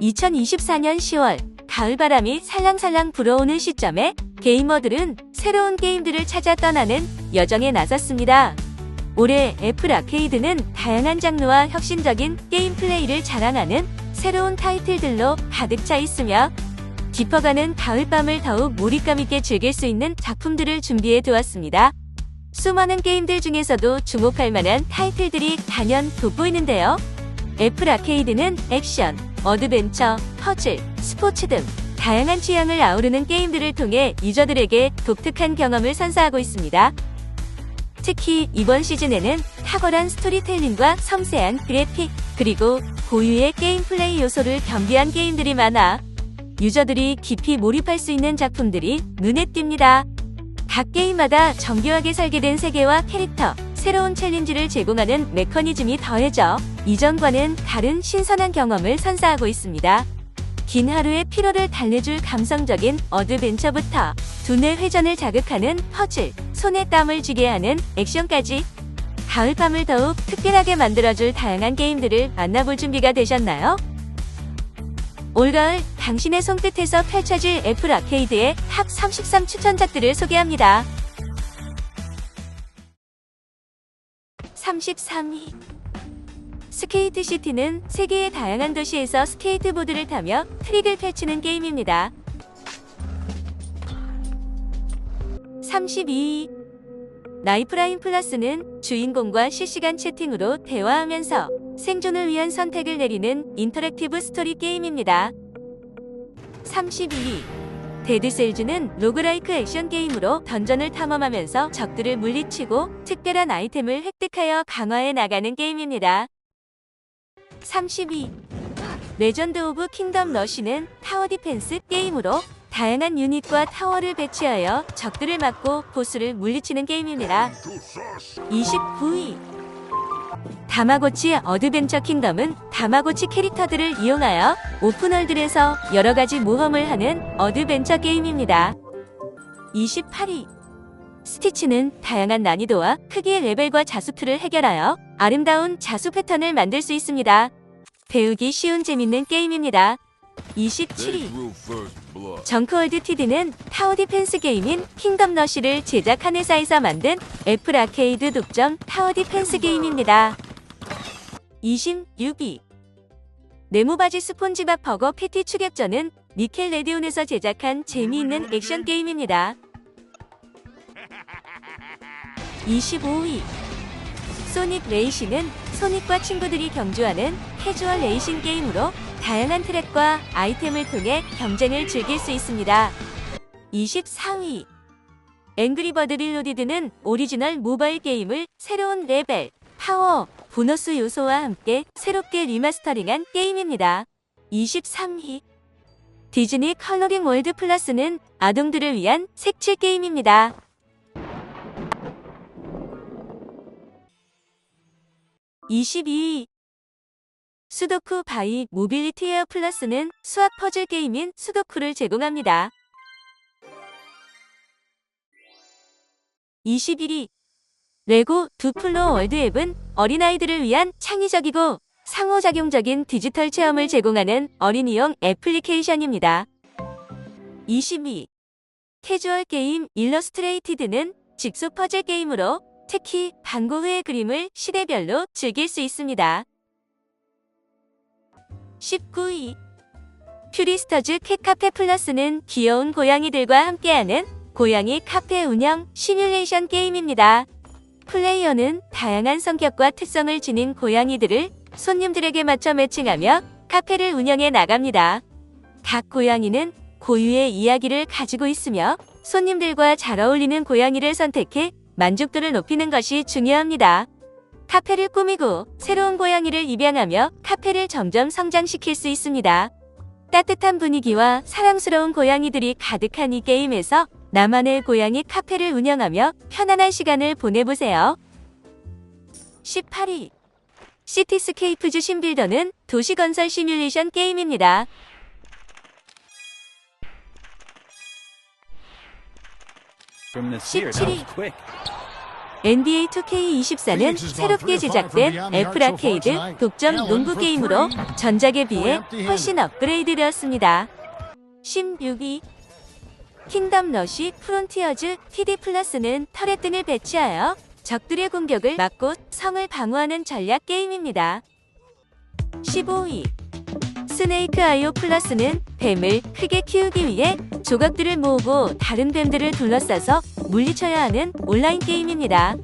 2024년 10월 가을바람이 살랑살랑 불어오는 시점에 게이머들은 새로운 게임들을 찾아 떠나는 여정에 나섰습니다. 올해 애플 아케이드는 다양한 장르와 혁신적인 게임 플레이를 자랑하는 새로운 타이틀들로 가득 차 있으며 깊어가는 가을밤을 더욱 몰입감 있게 즐길 수 있는 작품들을 준비해 두었습니다. 수많은 게임들 중에서도 주목할 만한 타이틀들이 단연 돋보이는데요. 애플 아케이드는 액션, 어드벤처, 퍼즐, 스포츠 등 다양한 취향을 아우르는 게임들을 통해 유저들에게 독특한 경험을 선사하고 있습니다. 특히 이번 시즌에는 탁월한 스토리텔링과 섬세한 그래픽, 그리고 고유의 게임 플레이 요소를 겸비한 게임들이 많아 유저들이 깊이 몰입할 수 있는 작품들이 눈에 띕니다. 각 게임마다 정교하게 설계된 세계와 캐릭터, 새로운 챌린지를 제공하는 메커니즘이 더해져 이전과는 다른 신선한 경험을 선사하고 있습니다. 긴 하루의 피로를 달래줄 감성적인 어드벤처부터 두뇌 회전을 자극하는 퍼즐, 손에 땀을 쥐게 하는 액션까지 가을밤을 더욱 특별하게 만들어줄 다양한 게임들을 만나볼 준비가 되셨나요? 올가을 당신의 손끝에서 펼쳐질 애플 아케이드의 탑33 추천작들을 소개합니다. 33위 스케이트 시티는 세계의 다양한 도시에서 스케이트보드를 타며 트릭을 펼치는 게임입니다. 32위 나이프라인 플러스는 주인공과 실시간 채팅으로 대화하면서 생존을 위한 선택을 내리는 인터랙티브 스토리 게임입니다. 32위 데드셀즈는 로그라이크 액션 게임으로 던전을 탐험하면서 적들을 물리치고 특별한 아이템을 획득하여 강화해 나가는 게임입니다. 32. 레전드 오브 킹덤 러시는 타워 디펜스 게임으로 다양한 유닛과 타워를 배치하여 적들을 막고 보스를 물리치는 게임입니다. 29위. 다마고치 어드벤처 킹덤은 다마고치 캐릭터들을 이용하여 오픈월드에서 여러 가지 모험을 하는 어드벤처 게임입니다. 28위. 스티치는 다양한 난이도와 크기의 레벨과 자수투를 해결하여 아름다운 자수 패턴을 만들 수 있습니다. 배우기 쉬운 재밌는 게임입니다. 27위. 정크월드 TD는 타워 디펜스 게임인 킹덤 러시를 제작한 회사에서 만든 애플 아케이드 독점 타워 디펜스 게임입니다. 26위. 네모바지 스폰지밥 버거 패티 추격전은 니켈 레디온에서 제작한 재미있는 액션 게임입니다. 25위. 소닉 레이싱은 소닉과 친구들이 경주하는 캐주얼 레이싱 게임으로 다양한 트랙과 아이템을 통해 경쟁을 즐길 수 있습니다. 24위. 앵그리버드 릴로디드는 오리지널 모바일 게임을 새로운 레벨, 파워, 보너스 요소와 함께 새롭게 리마스터링한 게임입니다. 23위. 디즈니 컬러링 월드 플러스는 아동들을 위한 색칠 게임입니다. 22위. 수도쿠 바이 모빌리티 에어 플러스는 수학 퍼즐 게임인 수도쿠를 제공합니다. 21위. 레고 두플로 월드 앱은 어린아이들을 위한 창의적이고 상호작용적인 디지털 체험을 제공하는 어린이용 애플리케이션입니다. 22. 캐주얼 게임 일러스트레이티드는 직소 퍼즐 게임으로 특히 방고 후의 그림을 시대별로 즐길 수 있습니다. 19위 퓨리스터즈 캣카페 플러스는 귀여운 고양이들과 함께하는 고양이 카페 운영 시뮬레이션 게임입니다. 플레이어는 다양한 성격과 특성을 지닌 고양이들을 손님들에게 맞춰 매칭하며 카페를 운영해 나갑니다. 각 고양이는 고유의 이야기를 가지고 있으며 손님들과 잘 어울리는 고양이를 선택해 만족도를 높이는 것이 중요합니다. 카페를 꾸미고 새로운 고양이를 입양하며 카페를 점점 성장시킬 수 있습니다. 따뜻한 분위기와 사랑스러운 고양이들이 가득한 이 게임에서 나만의 고양이 카페를 운영하며 편안한 시간을 보내보세요. 18위 시티스케이프즈 신빌더는 도시건설 시뮬레이션 게임입니다. 17위 NBA 2K24는 새롭게 제작된 애플 아케이드 독점 농구 게임으로 전작에 비해 훨씬 업그레이드되었습니다. 16위 킹덤 러시 프론티어즈 TD 플러스는 터렛 등을 배치하여 적들의 공격을 막고 성을 방어하는 전략 게임입니다. 15위 스네이크 아이오 플러스는 뱀을 크게 키우기 위해 조각들을 모으고 다른 뱀들을 둘러싸서 물리쳐야 하는 온라인 게임입니다.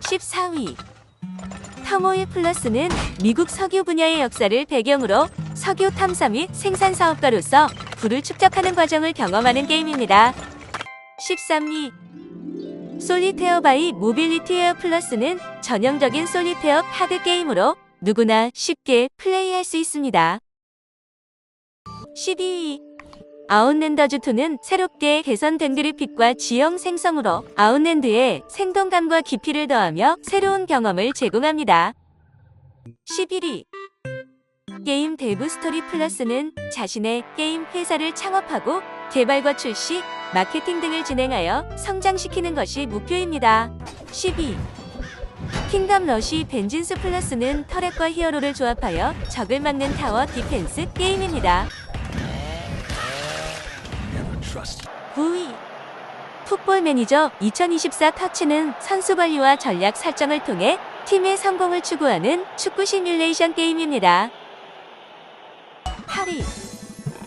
14위 터모일 플러스는 미국 석유 분야의 역사를 배경으로 석유 탐사 및 생산 사업가로서 부를 축적하는 과정을 경험하는 게임입니다. 13위 솔리테어 바이 모빌리티 에어 플러스는 전형적인 솔리테어 카드 게임으로 누구나 쉽게 플레이할 수 있습니다. 12위 아웃랜더즈2는 새롭게 개선된 그래픽과 지형 생성으로 아웃랜드의 생동감과 깊이를 더하며 새로운 경험을 제공합니다. 11위 게임 데브 스토리 플러스는 자신의 게임 회사를 창업하고 개발과 출시, 마케팅 등을 진행하여 성장시키는 것이 목표입니다. 12. 킹덤 러시 벤진스 플러스는 터렛과 히어로를 조합하여 적을 막는 타워 디펜스 게임입니다. 9위 풋볼 매니저 2024 터치는 선수 관리와 전략 설정을 통해 팀의 성공을 추구하는 축구 시뮬레이션 게임입니다. 8위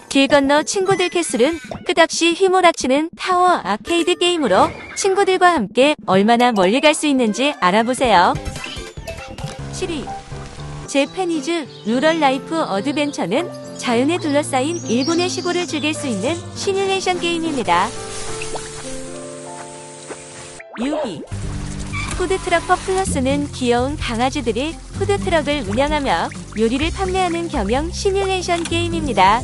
길 건너 친구들 캐슬은 끝없이 휘몰아치는 타워 아케이드 게임으로 친구들과 함께 얼마나 멀리 갈 수 있는지 알아보세요. 7위 제페니즈 루럴 라이프 어드벤처는 자연에 둘러싸인 일본의 시골을 즐길 수 있는 시뮬레이션 게임입니다. 6위 푸드트럭퍼 플러스는 귀여운 강아지들이 푸드트럭을 운영하며 요리를 판매하는 경영 시뮬레이션 게임입니다.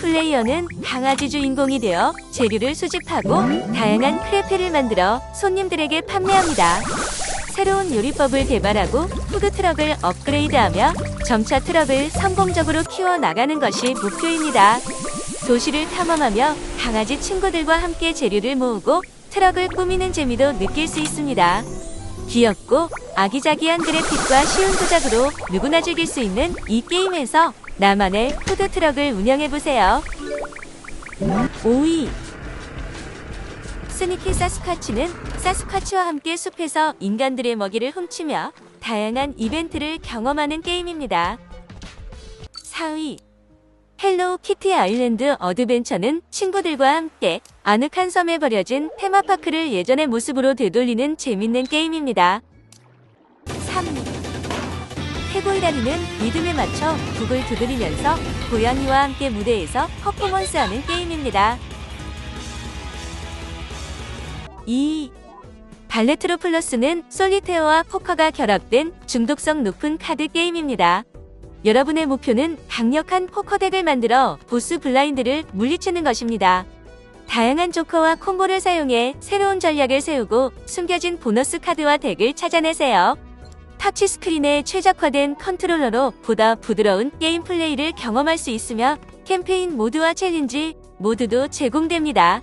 플레이어는 강아지 주인공이 되어 재료를 수집하고 다양한 크레페를 만들어 손님들에게 판매합니다. 새로운 요리법을 개발하고 푸드트럭을 업그레이드하며 점차 트럭을 성공적으로 키워나가는 것이 목표입니다. 도시를 탐험하며 강아지 친구들과 함께 재료를 모으고 트럭을 꾸미는 재미도 느낄 수 있습니다. 귀엽고 아기자기한 그래픽과 쉬운 조작으로 누구나 즐길 수 있는 이 게임에서 나만의 푸드트럭을 운영해보세요. 5위 스니키 사스카치는 사스카치와 함께 숲에서 인간들의 먹이를 훔치며 다양한 이벤트를 경험하는 게임입니다. 4위 헬로우 키티 아일랜드 어드벤처는 친구들과 함께 아늑한 섬에 버려진 테마파크를 예전의 모습으로 되돌리는 재밌는 게임입니다. 3위 해골다리는 리듬에 맞춰 북을 두드리면서 고양이와 함께 무대에서 퍼포먼스하는 게임입니다. 2. 발레트로 플러스는 솔리테어와 포커가 결합된 중독성 높은 카드 게임입니다. 여러분의 목표는 강력한 포커 덱을 만들어 보스 블라인드를 물리치는 것입니다. 다양한 조커와 콤보를 사용해 새로운 전략을 세우고 숨겨진 보너스 카드와 덱을 찾아내세요. 터치 스크린에 최적화된 컨트롤러로 보다 부드러운 게임 플레이를 경험할 수 있으며 캠페인 모드와 챌린지 모두도 제공됩니다.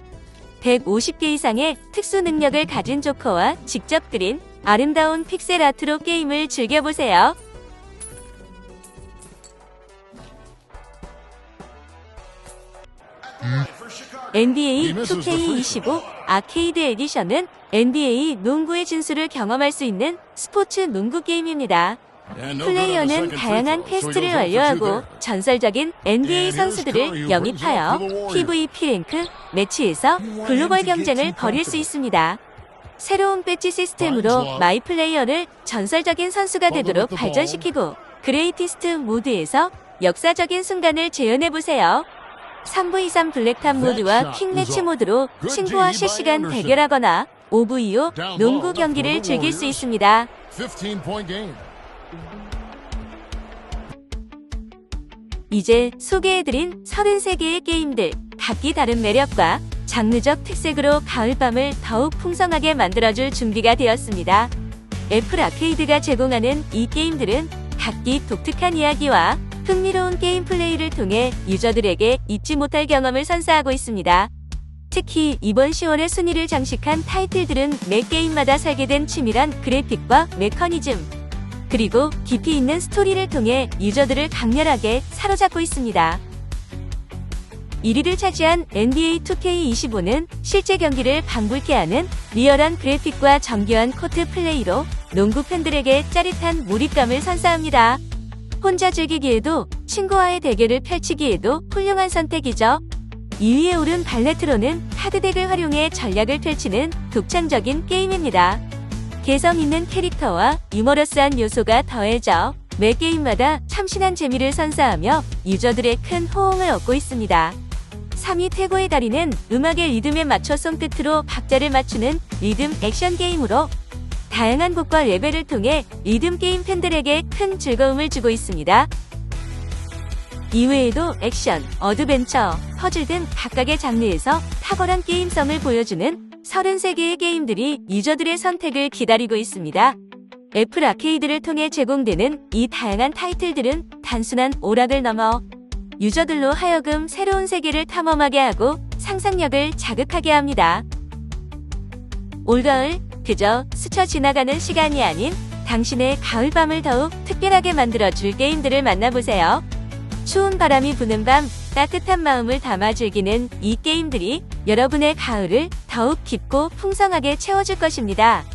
150개 이상의 특수 능력을 가진 조커와 직접 그린 아름다운 픽셀 아트로 게임을 즐겨보세요. NBA 2K25 아케이드 에디션은 NBA 농구의 진수를 경험할 수 있는 스포츠 농구 게임입니다. 플레이어는 다양한 퀘스트를 완료하고 전설적인 NBA 선수들을 영입하여 PVP 랭크 매치에서 글로벌 경쟁을 벌일 수 있습니다. 새로운 배지 시스템으로 마이 플레이어를 전설적인 선수가 되도록 발전시키고 그레이티스트 모드에서 역사적인 순간을 재현해보세요. 3부 이상 블랙탑 모드와 킹매치 모드로 친구와 실시간 대결하거나 5부 이후 농구 경기를 즐길 수 있습니다. 15 point game. 이제 소개해드린 33개의 게임들, 각기 다른 매력과 장르적 특색으로 가을밤을 더욱 풍성하게 만들어줄 준비가 되었습니다. 애플 아케이드가 제공하는 이 게임들은 각기 독특한 이야기와 흥미로운 게임 플레이를 통해 유저들에게 잊지 못할 경험을 선사하고 있습니다. 특히 이번 10월의 순위를 장식한 타이틀들은 매 게임마다 설계된 치밀한 그래픽과 메커니즘, 그리고 깊이 있는 스토리를 통해 유저들을 강렬하게 사로잡고 있습니다. 1위를 차지한 NBA 2K25는 실제 경기를 방불케 하는 리얼한 그래픽과 정교한 코트 플레이로 농구 팬들에게 짜릿한 몰입감을 선사합니다. 혼자 즐기기에도 친구와의 대결을 펼치기에도 훌륭한 선택이죠. 2위에 오른 발레트로는 카드덱을 활용해 전략을 펼치는 독창적인 게임입니다. 개성 있는 캐릭터와 유머러스한 요소가 더해져 매 게임마다 참신한 재미를 선사하며 유저들의 큰 호응을 얻고 있습니다. 3위 태고의 다리는 음악의 리듬에 맞춰 손끝으로 박자를 맞추는 리듬 액션 게임으로 다양한 곡과 레벨을 통해 리듬 게임 팬들에게 큰 즐거움을 주고 있습니다. 이외에도 액션, 어드벤처, 퍼즐 등 각각의 장르에서 탁월한 게임성을 보여주는 33개의 게임들이 유저들의 선택을 기다리고 있습니다. 애플 아케이드를 통해 제공되는 이 다양한 타이틀들은 단순한 오락을 넘어 유저들로 하여금 새로운 세계를 탐험하게 하고 상상력을 자극하게 합니다. 올가을 그저 스쳐 지나가는 시간이 아닌 당신의 가을밤을 더욱 특별하게 만들어줄 게임들을 만나보세요. 추운 바람이 부는 밤 따뜻한 마음을 담아 즐기는 이 게임들이 여러분의 가을을 더욱 깊고 풍성하게 채워줄 것입니다.